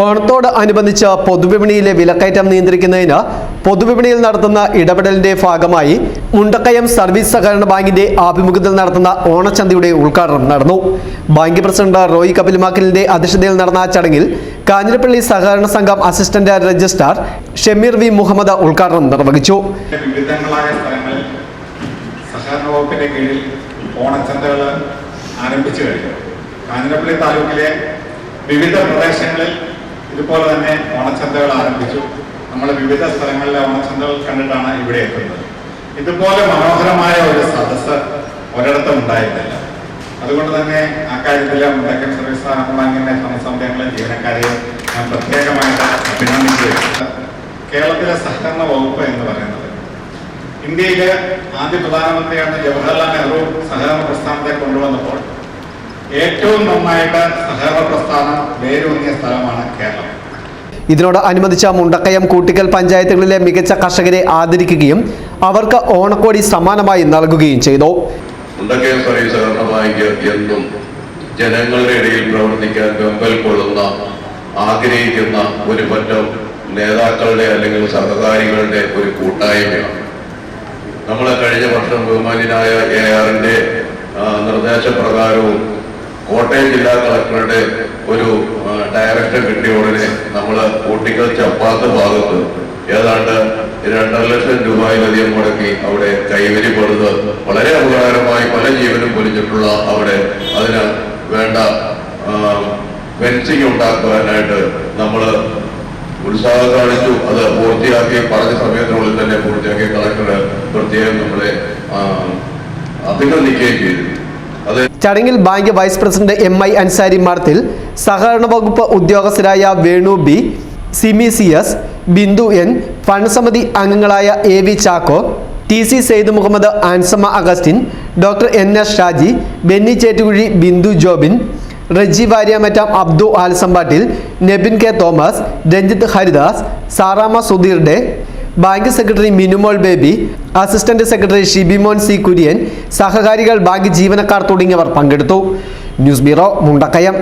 ഓണത്തോട് അനുബന്ധിച്ച് പൊതുവിപണിയിലെ വിലക്കയറ്റം നിയന്ത്രിക്കുന്നതിന് പൊതുവിപണിയിൽ നടത്തുന്ന ഇടപെടലിന്റെ ഭാഗമായി മുണ്ടക്കയം സർവീസ് സഹകരണ ബാങ്കിന്റെ ആഭിമുഖ്യത്തിൽ നടത്തുന്ന ഓണച്ചന്തയുടെ ഉദ്ഘാടനം നടന്നു. ബാങ്ക് പ്രസിഡന്റ് റോയ് കപിൽമാക്കലിന്റെ അധ്യക്ഷതയിൽ നടന്ന ചടങ്ങിൽ കാഞ്ഞിരപ്പള്ളി സഹകരണ സംഘം assistant registrar Shemeer V Muhammad ഉദ്ഘാടനം നിർവഹിച്ചു. സഹകരണ വകുപ്പിന്റെ കീഴിൽ ആരംഭിച്ചു കഴിഞ്ഞു. കാഞ്ഞിരപ്പള്ളി താലൂക്കിലെ വിവിധ പ്രദേശങ്ങളിൽ ഇതുപോലെ തന്നെ ഓണച്ചന്തകൾ ആരംഭിച്ചു. നമ്മൾ വിവിധ സ്ഥലങ്ങളിലെ ഓണച്ചന്തകൾ കണ്ടിട്ടാണ് ഇവിടെ എത്തുന്നത്. ഇതുപോലെ മനോഹരമായ ഒരു സദസ്സ് ഒരിടത്തും ഉണ്ടായിരുന്നില്ല. അതുകൊണ്ട് തന്നെ അക്കാര്യത്തിൽ മുണ്ടക്കൻ സർവീസ് സഹകരണ ബാങ്കിന്റെ ഭരണസമിതികളെ ജീവനക്കാരെയും ഞാൻ പ്രത്യേകമായിട്ട് അഭിനന്ദിക്കുകയാണ്. കേരളത്തിലെ സഹകരണ വകുപ്പ് എന്ന് പറയുന്നത് ഇന്ത്യയിലെ ആദ്യ പ്രധാനമന്ത്രിയാണ് ജവഹർലാൽ നെഹ്റു സഹകരണ പ്രസ്ഥാനത്തെ കൊണ്ടുവന്നപ്പോൾ ഏറ്റവും നന്നായിട്ട് സഹകരണ പ്രസ്ഥാനം വേരൂന്നിയ സ്ഥലമാണ് കേരളം. ഇതിനോട് അനുബന്ധിച്ച മുണ്ടക്കയം കൂട്ടിക്കൽ പഞ്ചായത്തുകളിലെ മികച്ച കർഷകരെ ആദരിക്കുകയും അവർക്ക് ഓണക്കോടി സമ്മാനമായി നൽകുകയും ചെയ്തു. ജനങ്ങളുടെ ഇടയിൽ പ്രവർത്തിക്കാൻ വെമ്പൽ കൊള്ളുന്ന ആഗ്രഹിക്കുന്ന ഒരു പറ്റം നേതാക്കളുടെ അല്ലെങ്കിൽ സഹകാരികളുടെ ഒരു കൂട്ടായ്മയാണ്. നമ്മൾ കഴിഞ്ഞ വർഷം ബഹുമാനായ എ ആറിന്റെ നിർദ്ദേശപ്രകാരവും കോട്ടയം ജില്ലാ കളക്ടറുടെ ഒരു ഡയറക്ടർ കിട്ടിയ ഉടനെ നമ്മൾ കൂട്ടിക്കൽ ചപ്പാത്ത് ഭാഗത്ത് ഏതാണ്ട് രണ്ടര ലക്ഷം രൂപയിലധികം മുടക്കി അവിടെ കൈവരി പണിത് വളരെ അപകടകരമായി പല ജീവനും പൊലിച്ചിട്ടുള്ള അവിടെ അതിന് വേണ്ട ഫെൻസിങ് ഉണ്ടാക്കുവാനായിട്ട് നമ്മൾ ഉത്സാഹം കാണിച്ചു. അത് പൂർത്തിയാക്കി പറഞ്ഞ സമയത്തിനുള്ളിൽ തന്നെ പൂർത്തിയാക്കി കളക്ടർ പ്രത്യേകം നമ്മളെ അഭിനന്ദിക്കുകയും ചെയ്തു. ചടങ്ങിൽ bank vice president M I Ansari മാർത്തിൽ സഹകരണ വകുപ്പ് ഉദ്യോഗസ്ഥരായ Venu B Simi C S Bindu N fund സമിതി അംഗങ്ങളായ A V Chacko T C Sayed Muhammad Ansamma Augustine doctor N S Shaji Benny Chettukuzhi Bindu Jobin Reji Varyamattam Abdu ആൽസമ്പാട്ടിൽ Nebin K Thomas Ranjith Haridas Sarama Sudheer de bank secretary Minumol Baby assistant secretary Shibimon C Kurian സഹകാരികൾ bank ജീവനക്കാർ തുടങ്ങിയവർ പങ്കെടുത്തു. News bureau Mundakayam.